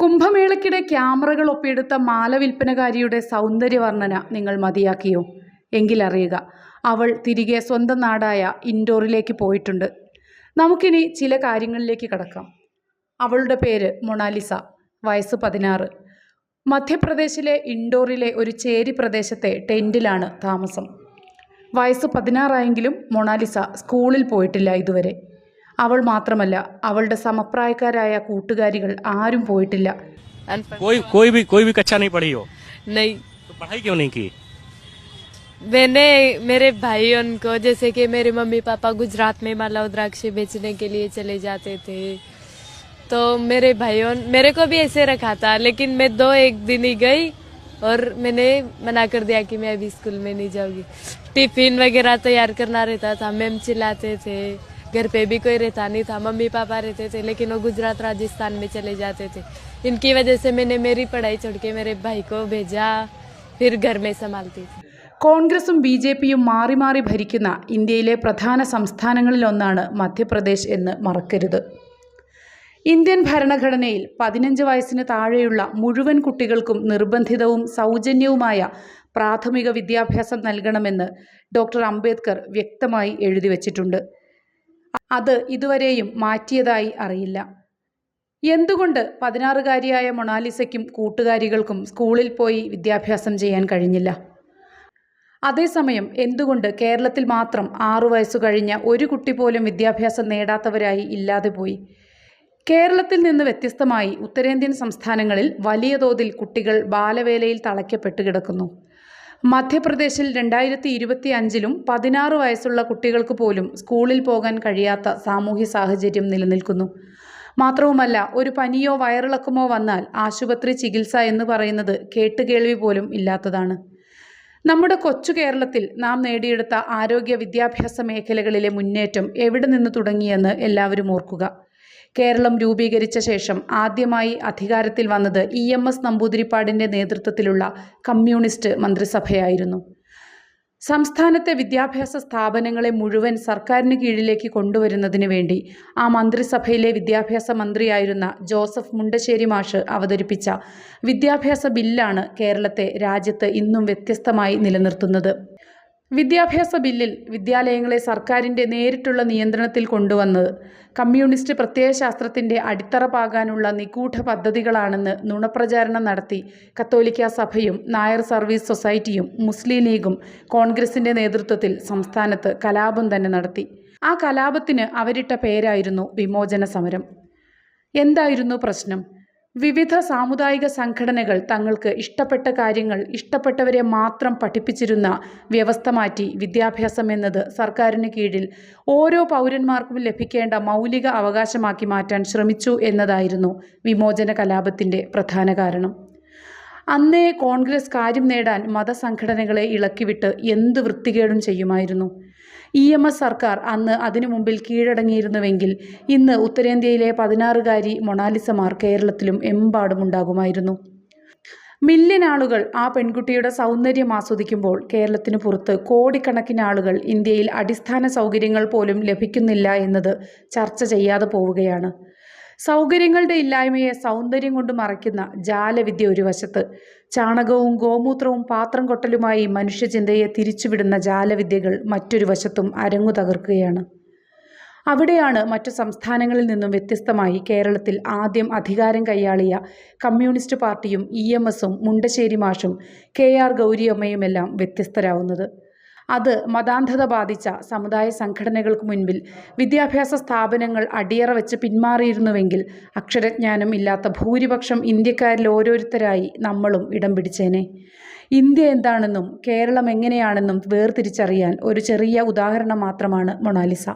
കുംഭമേളയ്ക്കിടെ ക്യാമറകൾ ഒപ്പിയെടുത്ത മാല വിൽപ്പനകാരിയുടെ സൗന്ദര്യവർണന നിങ്ങൾ മതിയാക്കിയോ? എങ്കിലറിയുക അവൾ തിരികെ സ്വന്തം നാടായ ഇൻഡോറിലേക്ക് പോയിട്ടുണ്ട്. നമുക്കിനി ചില കാര്യങ്ങളിലേക്ക് കടക്കാം. അവളുടെ പേര് മൊണാലിസ വയസ്സ് പതിനാറ്. മധ്യപ്രദേശിലെ ഇൻഡോറിലെ ഒരു ചേരി പ്രദേശത്തെ ടെന്റിലാണ് താമസം. വയസ്സ് പതിനാറായെങ്കിലും മൊണാലിസ സ്കൂളിൽ പോയിട്ടില്ല ഇതുവരെ. അവൾ മാത്രമല്ല അവളുടെ സമപ്രായക്കാരായ കൂട്ടുകാരികൾ ആരും പോയിട്ടില്ല अनपढ़ कोई कोई भी कोई भी कक्षा नहीं पढ़ी हो नहीं तो पढ़ाई क्यों नहीं की मैंने मेरे भाई उनको जैसे कि मेरे मम्मी पापा गुजरात में माला द्राक्ष बेचने के लिए चले जाते थे तो मेरे भाइयों मेरे को भी ऐसे रखा था लेकिन मैं दो एक दिन ही गई और मैंने मना कर दिया कि मैं अभी स्कूल में नहीं जाऊंगी टिफिन वगैरह तैयार करना रहता था मैम चिल्लाते थे घर पे भी कोई रहता नहीं था मम्मी पापा रहते थे लेकिन वो गुजरात राजस्थान में चले जाते थे इनकी वजह से मैंने मेरी पढ़ाई छोड़ के मेरे भाई को भेजा फिर घर में संभालती थी കോൺഗ്രസും ബി ജെ പിയും മാറി മാറി ഭരിക്കുന്ന ഇന്ത്യയിലെ പ്രധാന സംസ്ഥാനങ്ങളിലൊന്നാണ് മധ്യപ്രദേശ് എന്ന് മറക്കരുത് ഇന്ത്യൻ ഭരണഘടനയിൽ പതിനഞ്ച് വയസ്സിന് താഴെയുള്ള മുഴുവൻ കുട്ടികൾക്കും നിർബന്ധിതവും സൗജന്യവുമായ പ്രാഥമിക വിദ്യാഭ്യാസം നൽകണമെന്ന് ഡോക്ടർ അംബേദ്കർ വ്യക്തമായി എഴുതി വച്ചിട്ടുണ്ട് അത് ഇതുവരെയും മാറ്റിയതായി അറിയില്ല. എന്തുകൊണ്ട് പതിനാറുകാരിയായ മൊണാലിസയ്ക്കും കൂട്ടുകാരികൾക്കും സ്കൂളിൽ പോയി വിദ്യാഭ്യാസം ചെയ്യാൻ കഴിഞ്ഞില്ല? അതേസമയം എന്തുകൊണ്ട് കേരളത്തിൽ മാത്രം ആറു വയസ്സു കഴിഞ്ഞ ഒരു കുട്ടി പോലും വിദ്യാഭ്യാസം നേടാത്തവരായി ഇല്ലാതെ പോയി? കേരളത്തിൽ നിന്ന് വ്യത്യസ്തമായി ഉത്തരേന്ത്യൻ സംസ്ഥാനങ്ങളിൽ വലിയ തോതിൽ കുട്ടികൾ ബാലവേലയിൽ തളയ്ക്കപ്പെട്ട് കിടക്കുന്നു. മധ്യപ്രദേശിൽ രണ്ടായിരത്തി ഇരുപത്തി അഞ്ചിലും പതിനാറ് വയസ്സുള്ള കുട്ടികൾക്ക് പോലും സ്കൂളിൽ പോകാൻ കഴിയാത്ത സാമൂഹ്യ സാഹചര്യം നിലനിൽക്കുന്നു. മാത്രവുമല്ല ഒരു പനിയോ വയറിളക്കമോ വന്നാൽ ആശുപത്രി ചികിത്സ എന്ന് പറയുന്നത് കേട്ടുകേൾവി പോലും ഇല്ലാത്തതാണ്. നമ്മുടെ കൊച്ചു കേരളത്തിൽ നാം നേടിയെടുത്ത ആരോഗ്യ വിദ്യാഭ്യാസ മേഖലകളിലെ മുന്നേറ്റം എവിടെ നിന്ന് തുടങ്ങിയെന്ന് എല്ലാവരും ഓർക്കുക. കേരളം രൂപീകരിച്ച ശേഷം ആദ്യമായി അധികാരത്തിൽ വന്നത് ഇ എം എസ് നമ്പൂതിരിപ്പാടിന്റെ നേതൃത്വത്തിലുള്ള കമ്മ്യൂണിസ്റ്റ് മന്ത്രിസഭയായിരുന്നു. സംസ്ഥാനത്തെ വിദ്യാഭ്യാസ സ്ഥാപനങ്ങളെ മുഴുവൻ സർക്കാരിന് കീഴിലേക്ക് കൊണ്ടുവരുന്നതിന് വേണ്ടി ആ മന്ത്രിസഭയിലെ വിദ്യാഭ്യാസ മന്ത്രിയായിരുന്ന ജോസഫ് മുണ്ടശ്ശേരി മാഷ് അവതരിപ്പിച്ച വിദ്യാഭ്യാസ ബില്ലാണ് കേരളത്തെ രാജ്യത്ത് ഇന്നും വ്യത്യസ്തമായി നിലനിർത്തുന്നത്. വിദ്യാഭ്യാസ ബില്ലിൽ വിദ്യാലയങ്ങളെ സർക്കാരിന്റെ നേരിട്ടുള്ള നിയന്ത്രണത്തിൽ കൊണ്ടുവന്നത്. കമ്മ്യൂണിസ്റ്റ് പ്രത്യയശാസ്ത്രത്തിന്റെ അടിത്തറ പാകാനുള്ള നിഗൂഢ പദ്ധതികളാണെന്ന് നുണപ്രചാരണം നടത്തി കത്തോലിക്ക സഭയും നായർ സർവീസ് സൊസൈറ്റിയും മുസ്ലിം ലീഗും കോൺഗ്രസിന്റെ നേതൃത്വത്തിൽ സംസ്ഥാനത്ത് കലാപം തന്നെ നടത്തി. ആ കലാപത്തിന് അവരിട്ട പേരായിരുന്നു വിമോചന സമരം എന്തായിരുന്നു പ്രശ്നം? വിവിധ സാമുദായിക സംഘടനകൾ തങ്ങൾക്ക് ഇഷ്ടപ്പെട്ട കാര്യങ്ങൾ ഇഷ്ടപ്പെട്ടവരെ മാത്രം പഠിപ്പിച്ചിരുന്ന വ്യവസ്ഥ മാറ്റി വിദ്യാഭ്യാസം എന്നത് സർക്കാരിന് കീഴിൽ ഓരോ പൗരന്മാർക്കും ലഭിക്കേണ്ട മൗലിക അവകാശമാക്കി മാറ്റാൻ ശ്രമിച്ചു എന്നതായിരുന്നു വിമോചന കലാപത്തിന്റെ പ്രധാന കാരണം. അന്നേ കോൺഗ്രസ് കാര്യം നേടാൻ മതസംഘടനകളെ ഇളക്കിവിട്ട് എന്ത് വൃത്തികേടും ചെയ്യുമായിരുന്നു. ഇ എം എസ് സർക്കാർ അന്ന് അതിനു മുമ്പിൽ കീഴടങ്ങിയിരുന്നുവെങ്കിൽ ഇന്ന് ഉത്തരേന്ത്യയിലെ പതിനാറുകാരി മൊണാലിസമാർ കേരളത്തിലും എമ്പാടും ഉണ്ടാകുമായിരുന്നു മില്യൺ ആളുകൾ ആ പെൺകുട്ടിയുടെ സൗന്ദര്യം ആസ്വദിക്കുമ്പോൾ കേരളത്തിന് പുറത്ത് കോടിക്കണക്കിന് ആളുകൾ ഇന്ത്യയിൽ അടിസ്ഥാന സൗകര്യങ്ങൾ പോലും ലഭിക്കുന്നില്ല എന്നത് ചർച്ച ചെയ്യാതെ പോവുകയാണ്. സൗകര്യങ്ങളുടെ ഇല്ലായ്മയെ സൗന്ദര്യം കൊണ്ട് മറയ്ക്കുന്ന ജാലവിദ്യ ഒരു വശത്ത്. ചാണകവും ഗോമൂത്രവും പാത്രം കൊട്ടലുമായി മനുഷ്യചിന്തയെ തിരിച്ചുവിടുന്ന ജാലവിദ്യകൾ മറ്റൊരു വശത്തും അരങ്ങു തകർക്കുകയാണ്. അവിടെയാണ് മറ്റു സംസ്ഥാനങ്ങളിൽ നിന്നും വ്യത്യസ്തമായി കേരളത്തിൽ ആദ്യം അധികാരം കൈയാളിയ കമ്മ്യൂണിസ്റ്റ് പാർട്ടിയും ഇ എം എസും മുണ്ടശ്ശേരി മാഷും കെ ആർ ഗൗരിയമ്മയുമെല്ലാം വ്യത്യസ്തരാവുന്നത്. അത് മതാന്ധത ബാധിച്ച സമുദായ സംഘടനകൾക്ക് മുൻപിൽ വിദ്യാഭ്യാസ സ്ഥാപനങ്ങൾ അടിയറ വെച്ച് പിന്മാറിയിരുന്നുവെങ്കിൽ അക്ഷരജ്ഞാനം ഇല്ലാത്ത ഭൂരിപക്ഷം ഇന്ത്യക്കാരിൽ ഓരോരുത്തരായി നമ്മളും ഇടം പിടിച്ചേനെ. ഇന്ത്യ എന്താണെന്നും കേരളം എങ്ങനെയാണെന്നും വേർതിരിച്ചറിയാൻ ഒരു ചെറിയ ഉദാഹരണം മാത്രമാണ് മൊണാലിസ.